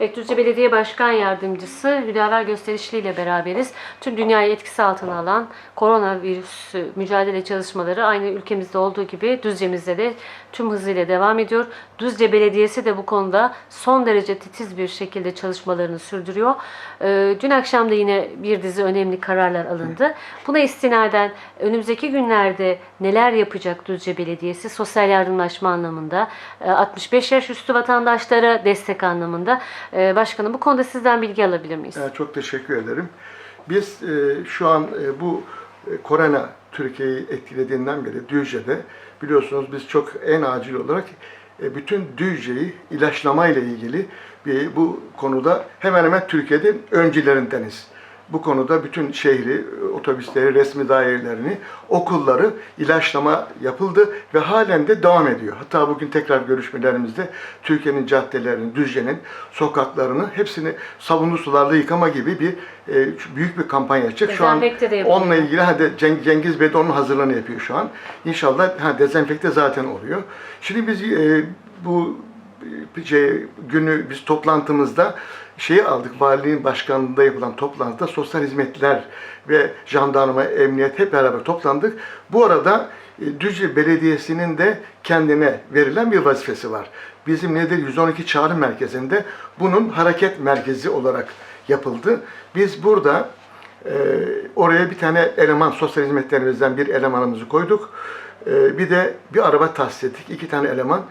Düzce Belediye Başkan Yardımcısı Hüdaver Gösterişli ile beraberiz. Tüm dünyayı etkisi altına alan koronavirüs mücadele çalışmaları aynı ülkemizde olduğu gibi Düzce'mizde de tüm hızıyla devam ediyor. Düzce Belediyesi de bu konuda son derece titiz bir şekilde çalışmalarını sürdürüyor. Ee, Dün akşam da yine bir dizi önemli kararlar alındı. Buna istinaden önümüzdeki günlerde neler yapacak Düzce Belediyesi sosyal yardımlaşma anlamında, e, 65 yaş üstü vatandaşlara destek anlamında. E, Başkanım bu konuda sizden bilgi alabilir miyiz? Evet, çok teşekkür ederim. Biz e, şu an e, bu e, korona Türkiye'yi etkilediğinden beri Düzce'de biliyorsunuz biz çok en acil olarak bütün Düzce'yi ilaçlama ile ilgili bir, bu konuda hemen hemen Türkiye'de öncülerindeniz. Bu konuda bütün şehri, otobüsleri, resmi dairelerini, okulları ilaçlama yapıldı ve halen de devam ediyor. Hatta bugün tekrar görüşmelerimizde Türkiye'nin caddelerini, Düzce'nin sokaklarını hepsini sabunlu sularla yıkama gibi bir e, büyük bir kampanya açacak. Şu an onunla ilgili hadi Ceng- Cengiz Bey de onun hazırlığını yapıyor şu an. İnşallah ha, dezenfekte zaten oluyor. Şimdi biz e, bu şey, günü biz toplantımızda şeyi aldık. Valiliğin başkanlığında yapılan toplantıda sosyal hizmetler ve jandarma, emniyet hep beraber toplandık. Bu arada e, Düzce Belediyesi'nin de kendine verilen bir vazifesi var. Bizim nedir 112 çağrı merkezinde bunun hareket merkezi olarak yapıldı. Biz burada ee, oraya bir tane eleman, sosyal hizmetlerimizden bir elemanımızı koyduk. Ee, bir de bir araba tahsis ettik. iki tane eleman.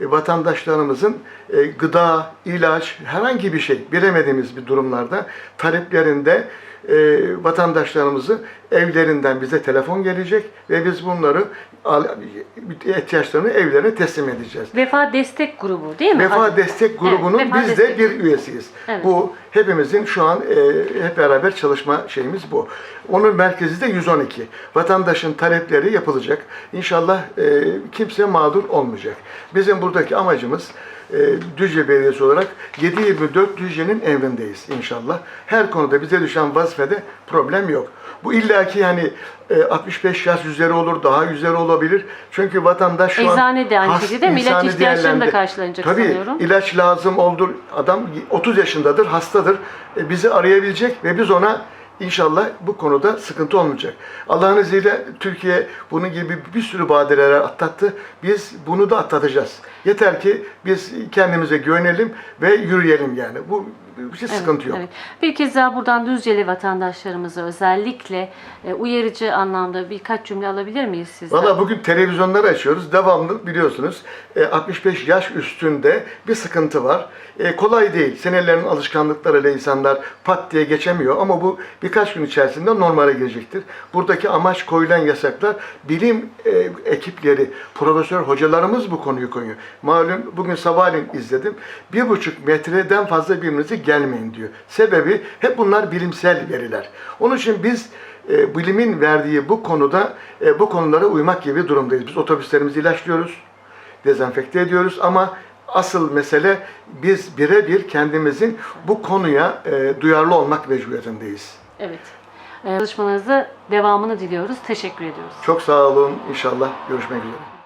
Ee, vatandaşlarımızın e, gıda, ilaç, herhangi bir şey bilemediğimiz bir durumlarda taleplerinde e, vatandaşlarımızı evlerinden bize telefon gelecek ve biz bunları ihtiyaçlarını evlerine teslim edeceğiz. Vefa Destek Grubu değil mi? Vefa Destek grubunun Evet, Vefa biz Destek. de bir üyesiyiz. Evet. Bu hepimizin şu an e, hep beraber çalışma şeyimiz bu. Onun merkezi de 112. Vatandaşın talepleri yapılacak. İnşallah e, kimse mağdur olmayacak. Bizim buradaki amacımız e, Düzce Belediyesi olarak 7-24 Düzce'nin emrindeyiz inşallah. Her konuda bize düşen vazifede problem yok. Bu illaki yani e, 65 yaş üzeri olur, daha üzeri olabilir. Çünkü vatandaş şu an... Eczane de aynı has- şekilde değil mi? İlaç ihtiyaçlarını da karşılanacak Tabii, sanıyorum. ilaç lazım oldur. Adam 30 yaşındadır, hastadır. E, bizi arayabilecek ve biz ona inşallah bu konuda sıkıntı olmayacak. Allah'ın izniyle Türkiye bunun gibi bir sürü badireler atlattı. Biz bunu da atlatacağız. Yeter ki biz kendimize güvenelim ve yürüyelim yani. Bu bir şey sıkıntı yok. Evet. Bir kez daha buradan Düzceli vatandaşlarımıza özellikle e, uyarıcı anlamda birkaç cümle alabilir miyiz sizden? Valla bugün televizyonları açıyoruz. Devamlı biliyorsunuz e, 65 yaş üstünde bir sıkıntı var. E, kolay değil. Senelerin alışkanlıklarıyla insanlar pat diye geçemiyor ama bu birkaç gün içerisinde normale girecektir. Buradaki amaç koyulan yasaklar bilim e, ekipleri, profesör hocalarımız bu konuyu koyuyor. Malum bugün sabahleyin izledim. Bir buçuk metreden fazla birbirinize gelmeyin diyor. Sebebi hep bunlar bilimsel veriler. Onun için biz e, bilimin verdiği bu konuda e, bu konulara uymak gibi durumdayız. Biz otobüslerimizi ilaçlıyoruz, dezenfekte ediyoruz ama asıl mesele biz birebir kendimizin bu konuya e, duyarlı olmak mecburiyetindeyiz. Evet. E, Çalışmalarınızı devamını diliyoruz. Teşekkür ediyoruz. Çok sağ olun. İnşallah görüşmek üzere.